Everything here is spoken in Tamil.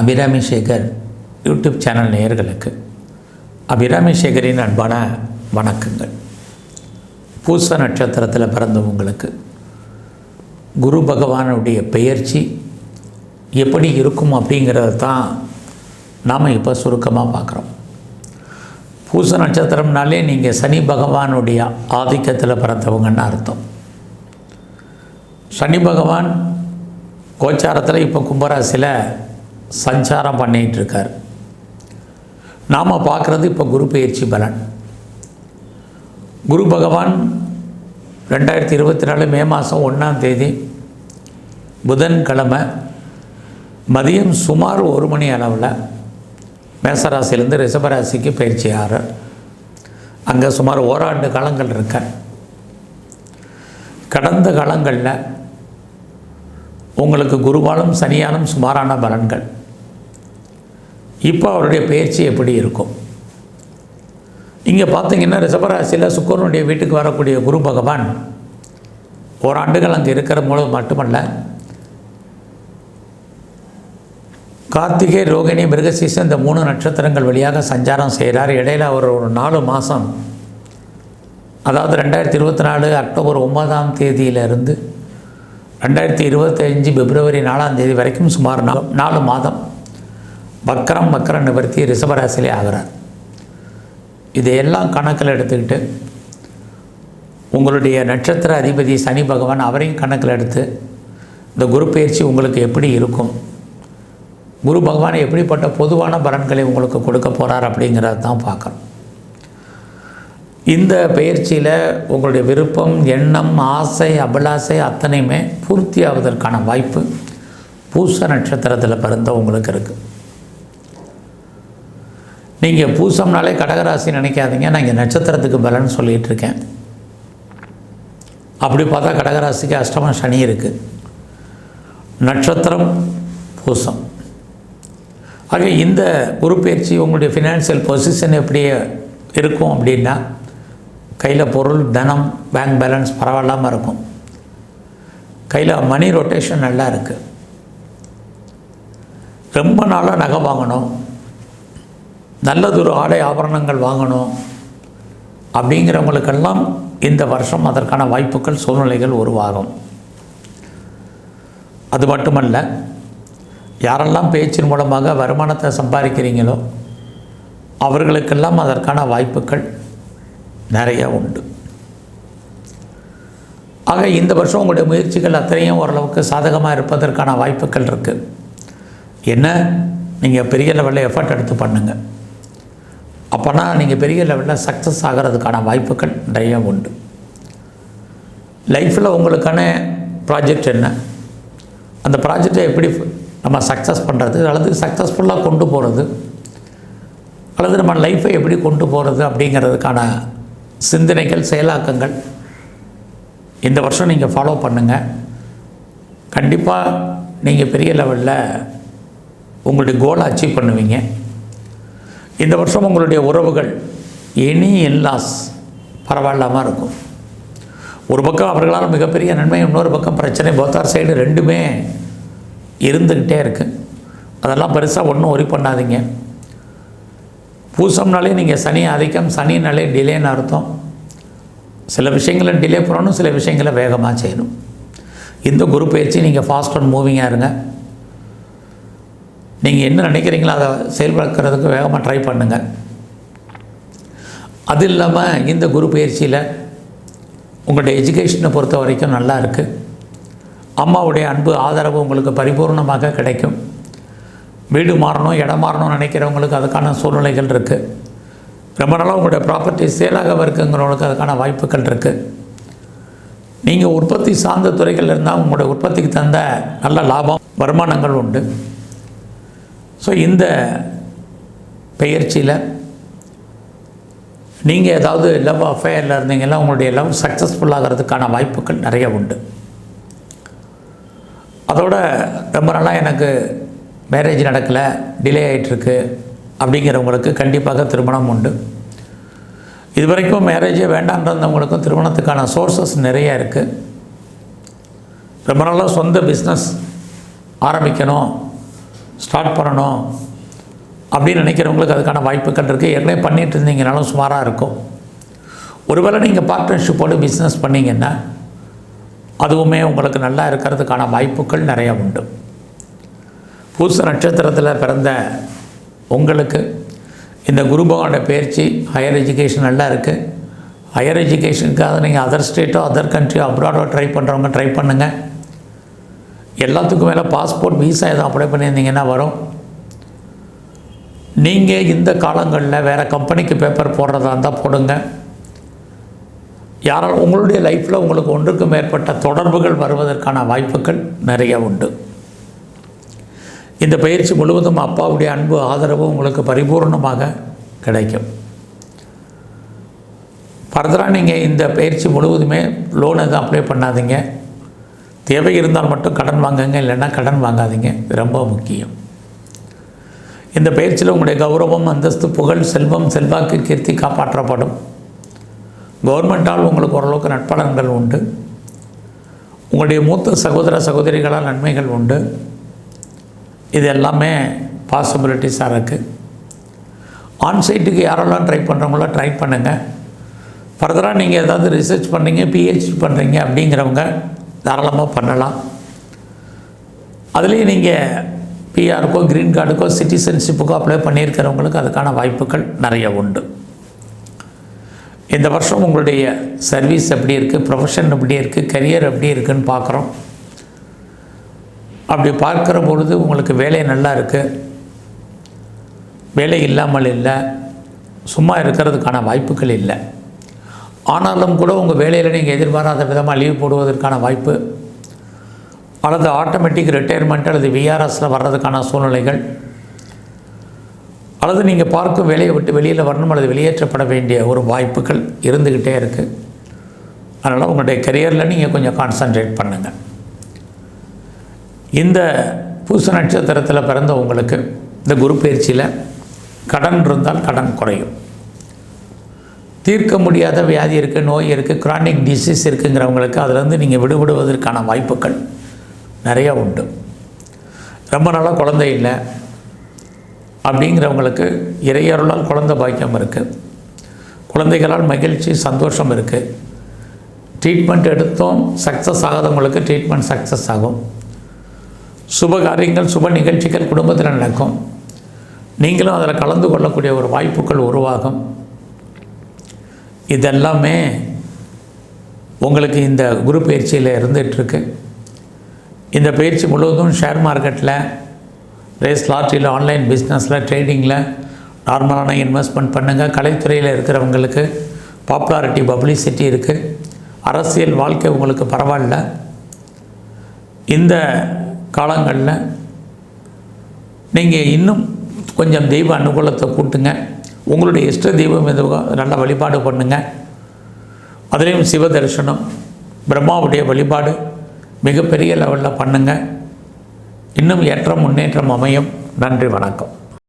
அபிராமி சேகர் யூடியூப் சேனல் நேயர்களுக்கு. அபிராமி சேகரின் அன்பான வணக்கங்கள். பூச நட்சத்திரத்தில் பிறந்தவங்களுக்கு குரு பகவானுடைய பெயர்ச்சி எப்படி இருக்கும் அப்படிங்கிறத தான் நாம் இப்போ சுருக்கமாக பார்க்குறோம். பூச நட்சத்திரம்னாலே நீங்கள் சனி பகவானுடைய ஆதிக்கத்தில் பிறந்தவங்கன்னு அர்த்தம். சனி பகவான் கோச்சாரத்தில் இப்போ கும்பராசியில் சஞ்சாரம் பண்ணிகிட்டு இருக்கார் நாம் பார்க்குறது இப்போ குரு பயிற்சி பலன். குரு பகவான் ரெண்டாயிரத்தி இருபத்தி நாலு மே மாதம் ஒன்றாம் தேதி புதன்கிழமை மதியம் சுமார் ஒரு மணி அளவில் மேசராசிலேருந்து ரிஷபராசிக்கு பயிற்சி ஆகிறார் அங்கே சுமார் ஓராண்டு காலங்கள் இருக்க கடந்த காலங்களில் உங்களுக்கு குருவாலும் சனியாலும் சுமாரான பலன்கள். இப்போ அவருடைய பயிற்சி எப்படி இருக்கும்? இங்கே பார்த்தீங்கன்னா ரிஷபராசியில் சுக்கரனுடைய வீட்டுக்கு வரக்கூடிய குரு பகவான் ஓராண்டுகள் அங்கே இருக்கிற மூலம் மட்டுமல்ல கார்த்திகை ரோகிணி மிருகசீசன் இந்த மூணு நட்சத்திரங்கள் வழியாக சஞ்சாரம் செய்கிறார். இடையில் அவர் ஒரு நாலு மாதம் அதாவது ரெண்டாயிரத்தி இருபத்தி நாலு அக்டோபர் ஒன்பதாம் தேதியிலிருந்து ரெண்டாயிரத்தி இருபத்தஞ்சு பிப்ரவரி நாலாம் தேதி வரைக்கும் சுமார் நாலு நாலு மாதம். வக்கரம் வக்கர நிவர்த்தி ரிஷபராசிலே ஆகிறார். இதையெல்லாம் கணக்கில் எடுத்துக்கிட்டு உங்களுடைய நட்சத்திர அதிபதி சனி பகவான் அவரையும் கணக்கில் எடுத்து இந்த குரு பயிற்சி உங்களுக்கு எப்படி இருக்கும்? குரு பகவான் எப்படிப்பட்ட பொதுவான பலன்களை உங்களுக்கு கொடுக்க போகிறார் அப்படிங்கிறத தான் பார்க்குறோம் இந்த பயிற்சியில் உங்களுடைய விருப்பம் எண்ணம் ஆசை அபிலாசை அத்தனையுமே பூர்த்தியாவதற்கான வாய்ப்பு பூச நட்சத்திரத்தில் பிறந்த உங்களுக்கு இருக்குது நீங்கள் பூசம்னாலே கடகராசி நினைக்காதீங்க. நான் இங்கே நட்சத்திரத்துக்கு பலன் சொல்லிகிட்டு இருக்கேன். அப்படி பார்த்தா கடகராசிக்கு அஷ்டம சனி இருக்குது நட்சத்திரம் பூசம். ஆக இந்த குரு பயிற்சி உங்களுடைய ஃபினான்சியல் பொசிஷன் எப்படி இருக்கும் அப்படின்னா கையில் பொருள் தனம் பேங்க் பேலன்ஸ் பரவாயில்லாமல் இருக்கும். கையில் மணி ரொட்டேஷன் நல்லா இருக்குது ரொம்ப நாளாக நகை வாங்கணும். நல்லதொரு ஆடை ஆபரணங்கள் வாங்கணும் அப்படிங்கிறவங்களுக்கெல்லாம் இந்த வருஷம் அதற்கான வாய்ப்புகள் சூழ்நிலைகள் உருவாகும். அது மட்டுமல்ல யாரெல்லாம் பேச்சின் மூலமாக வருமானத்தை சம்பாதிக்கிறீங்களோ அவர்களுக்கெல்லாம் அதற்கான வாய்ப்புகள் நிறைய உண்டு. ஆக இந்த வருஷம் உங்களுடைய முயற்சிகள் அத்தனையும் ஓரளவுக்கு சாதகமாக இருப்பதற்கான வாய்ப்புகள் இருக்குது என்ன? நீங்கள் பெரிய லெவலில் எஃபர்ட் எடுத்து பண்ணுங்கள் அப்போனா நீங்கள் பெரிய லெவலில் சக்ஸஸ் ஆகிறதுக்கான வாய்ப்புகள் நிறைய உண்டு. லைஃப்பில் உங்களுக்கான ப்ராஜெக்ட் என்ன? அந்த ப்ராஜெக்டை எப்படி நம்ம சக்ஸஸ் பண்ணுறது அல்லது சக்ஸஸ்ஃபுல்லாக கொண்டு போகிறது அல்லது நம்ம லைஃப்பை எப்படி கொண்டு போகிறது அப்படிங்கிறதுக்கான சிந்தனைகள் செயலாக்கங்கள் இந்த வருஷம் நீங்கள் ஃபாலோ பண்ணுங்கள் கண்டிப்பாக நீங்கள் பெரிய லெவலில் உங்களுடைய கோலை அச்சீவ் பண்ணுவீங்க. இந்த வருஷம் உங்களுடைய உறவுகள் எனி இன்லாஸ் பரவாயில்லாமல் இருக்கும். ஒரு பக்கம் அவர்களால் மிகப்பெரிய நன்மை இன்னொரு பக்கம் பிரச்சனை போத்தார் சைடு ரெண்டுமே இருந்துக்கிட்டே இருக்குது அதெல்லாம் பெருசாக ஒன்றும் ஒரி பண்ணாதீங்க. பூசம்னாலே நீங்கள் சனி ஆதிக்கம் சனினாலே டிலேன்னு அர்த்தம். சில விஷயங்களை டிலே பண்ணணும் சில விஷயங்களை வேகமாக செய்யணும். இந்த குரு பயிற்சி நீங்கள் ஃபாஸ்ட் அண்ட் மூவிங்காக இருங்க. நீங்கள் என்ன நினைக்கிறீங்களோ அதை செயல்படுத்துறதுக்கு வேகமாக ட்ரை பண்ணுங்கள் அது இல்லாமல் இந்த குரு பயிற்சியில் உங்களுடைய எஜுகேஷனை பொறுத்த வரைக்கும் நல்லா இருக்குது அம்மாவுடைய அன்பு ஆதரவு உங்களுக்கு பரிபூர்ணமாக கிடைக்கும். வீடு மாறணும் இடம் மாறணும்னு நினைக்கிறவங்களுக்கு அதுக்கான சூழ்நிலைகள் இருக்குது ரொம்ப நாளாக உங்களுடைய ப்ராப்பர்ட்டி சேலாக இருக்குங்கிறவங்களுக்கு அதுக்கான வாய்ப்புகள் இருக்குது நீங்கள் உற்பத்தி சார்ந்த துறைகள் இருந்தால் உங்களுடைய உற்பத்திக்கு தந்த நல்ல லாபம் வருமானங்கள் உண்டு. ஸோ இந்த பெயர்ச்சியில் நீங்கள் ஏதாவது லவ் அஃபேரில் இருந்தீங்கன்னா உங்களுடைய லவ் சக்ஸஸ்ஃபுல்லாகிறதுக்கான வாய்ப்புகள் நிறைய உண்டு. அதோட ரொம்ப நாளாக எனக்கு மேரேஜ் நடக்கலை டிலே ஆகிட்டுருக்கு அப்படிங்கிறவங்களுக்கு கண்டிப்பாக திருமணம் உண்டு. இது வரைக்கும் மேரேஜே வேண்டான்றவங்களுக்கும் திருமணத்துக்கான சோர்சஸ் நிறைய இருக்குது ரொம்ப நாளாக சொந்த பிஸ்னஸ் ஆரம்பிக்கணும். ஸ்டார்ட் பண்ணணும். அப்படின்னு நினைக்கிறவங்களுக்கு அதுக்கான வாய்ப்புகள் இருக்குது ஏற்கனவே பண்ணிகிட்டு இருந்தீங்கனாலும் சுமாராக இருக்கும். ஒருவேளை நீங்கள் பார்ட்னர்ஷிப்போடு பிஸ்னஸ் பண்ணிங்கன்னா அதுவுமே உங்களுக்கு நல்லா இருக்கிறதுக்கான வாய்ப்புகள் நிறையா உண்டு. பூச நட்சத்திரத்தில் பிறந்த உங்களுக்கு இந்த குரு பகவானோட பயிற்சி ஹையர் எஜுகேஷன் நல்லா இருக்குது ஹையர் எஜுகேஷனுக்காக நீங்கள் அதர் ஸ்டேட்டோ அதர் கண்ட்ரியோ அப்ராடோ ட்ரை பண்ணுறவங்க ட்ரை பண்ணுங்கள் எல்லாத்துக்கும் மேலே பாஸ்போர்ட் விசா எதுவும் அப்ளை பண்ணியிருந்தீங்கன்னா வரும். நீங்கள் இந்த காலங்களில் வேறு கம்பெனிக்கு பேப்பர் போடுறதா இருந்தால் போடுங்க. யாரால் உங்களுடைய லைஃப்பில் உங்களுக்கு ஒன்றுக்கு மேற்பட்ட தொடர்புகள் வருவதற்கான வாய்ப்புகள் நிறைய உண்டு. இந்த பயிற்சி முழுவதும் அப்பாவுடைய அன்பு ஆதரவு உங்களுக்கு பரிபூர்ணமாக கிடைக்கும். ஃபர்தராக நீங்கள் இந்த பயிற்சி முழுவதுமே லோன் எதுவும் அப்ளை பண்ணாதீங்க. தேவை இருந்தால் மட்டும் கடன் வாங்குங்க இல்லைன்னா கடன் வாங்காதீங்க. ரொம்ப முக்கியம். இந்த பயிற்சியில் உங்களுடைய கௌரவம் அந்தஸ்து புகழ் செல்வம் செல்வாக்கு கீர்த்தி காப்பாற்றப்படும். கவர்மெண்ட்டால் உங்களுக்கு ஓரளவுக்கு நட்பலன்கள் உண்டு. உங்களுடைய மூத்த சகோதர சகோதரிகளால் நன்மைகள் உண்டு. இது எல்லாமே பாசிபிலிட்டிஸாக இருக்குது ஆன்சைட்டுக்கு யாரெல்லாம் ட்ரை பண்ணுறவங்களோ ட்ரை பண்ணுங்கள் ஃபர்தராக நீங்கள் ஏதாவது ரிசர்ச் பண்ணுறீங்க பிஹெச்டி பண்ணுறீங்க அப்படிங்கிறவங்க தாராளமாக பண்ணலாம். அதுலேயும் நீங்கள் பிஆருக்கோ க்ரீன் கார்டுக்கோ சிட்டிசன்ஷிப்புக்கோ அப்ளை பண்ணியிருக்கிறவங்களுக்கு அதுக்கான வாய்ப்புகள் நிறைய உண்டு. இந்த வருஷம் உங்களுடைய சர்வீஸ் எப்படி இருக்குது ப்ரொஃபஷன் எப்படி இருக்குது கரியர் எப்படி இருக்குன்னு பார்க்குறோம். அப்படி பார்க்குற பொழுது உங்களுக்கு வேலை நல்லா இருக்குது வேலை இல்லாமல் இல்லை. சும்மா இருக்கிறதுக்கான வாய்ப்புகள் இல்லை. ஆனாலும் கூட உங்கள் வேலையில் நீங்கள் எதிர்பாராத விதமாக லீவ் போடுவதற்கான வாய்ப்பு அல்லது ஆட்டோமேட்டிக் ரிட்டையர்மெண்ட் அல்லது விஆர்எஸில் வர்றதுக்கான சூழ்நிலைகள் அல்லது நீங்கள் பார்க்கும் வேலையை விட்டு வெளியில் வரணும் அல்லது வெளியேற்றப்பட வேண்டிய ஒரு வாய்ப்புகள் இருந்துக்கிட்டே இருக்குது அதனால் உங்களுடைய கரியரில் நீங்கள் கொஞ்சம் கான்சன்ட்ரேட் பண்ணுங்கள் இந்த பூச நட்சத்திரத்தில் பிறந்த உங்களுக்கு இந்த குரு பயிற்சியில் கடன் இருந்தால் கடன் குறையும். தீர்க்க முடியாத வியாதி இருக்குது நோய் இருக்குது குரானிக் டிசீஸ் இருக்குங்கிறவங்களுக்கு அதிலேருந்து நீங்கள் விடுபடுவதற்கான வாய்ப்புகள் நிறையா உண்டு. ரொம்ப நாளாக குழந்தை இல்லை. அப்படிங்கிறவங்களுக்கு இறையருளால் குழந்தை பாக்கியம் இருக்குது குழந்தைகளால் மகிழ்ச்சி சந்தோஷம் இருக்குது ட்ரீட்மெண்ட் எடுத்தோம் சக்ஸஸ் ஆகாதவங்களுக்கு ட்ரீட்மெண்ட் சக்ஸஸ் ஆகும். சுப காரியங்கள் சுப நிகழ்ச்சிகள் குடும்பத்தில் நடக்கும். நீங்களும் அதில் கலந்து கொள்ளக்கூடிய ஒரு வாய்ப்புகள் உருவாகும். இதெல்லாமே உங்களுக்கு இந்த குரு பயிற்சியில் இருந்துகிட்ருக்கு. இந்த பயிற்சி முழுவதும் ஷேர் மார்க்கெட்டில் ரேஸ் லாட்ரியில் ஆன்லைன் பிஸ்னஸில் ட்ரேடிங்கில் நார்மலான இன்வெஸ்ட்மெண்ட் பண்ணுங்கள் கலைத்துறையில் இருக்கிறவங்களுக்கு பாப்புலாரிட்டி பப்ளிசிட்டி இருக்குது அரசியல் வாழ்க்கை உங்களுக்கு பரவாயில்ல. இந்த காலங்களில் நீங்கள் இன்னும் கொஞ்சம் தெய்வ அனுகூலத்தை கூட்டுங்க. உங்களுடைய இஷ்ட தெய்வம் எதுவோ நல்ல வழிபாடு பண்ணுங்கள் அதுலேயும் சிவ தரிசனம் பிரம்மாவுடைய வழிபாடு மிகப்பெரிய லெவலில் பண்ணுங்கள் இன்னும் ஏற்றம் முன்னேற்றம் அமையும். நன்றி வணக்கம்.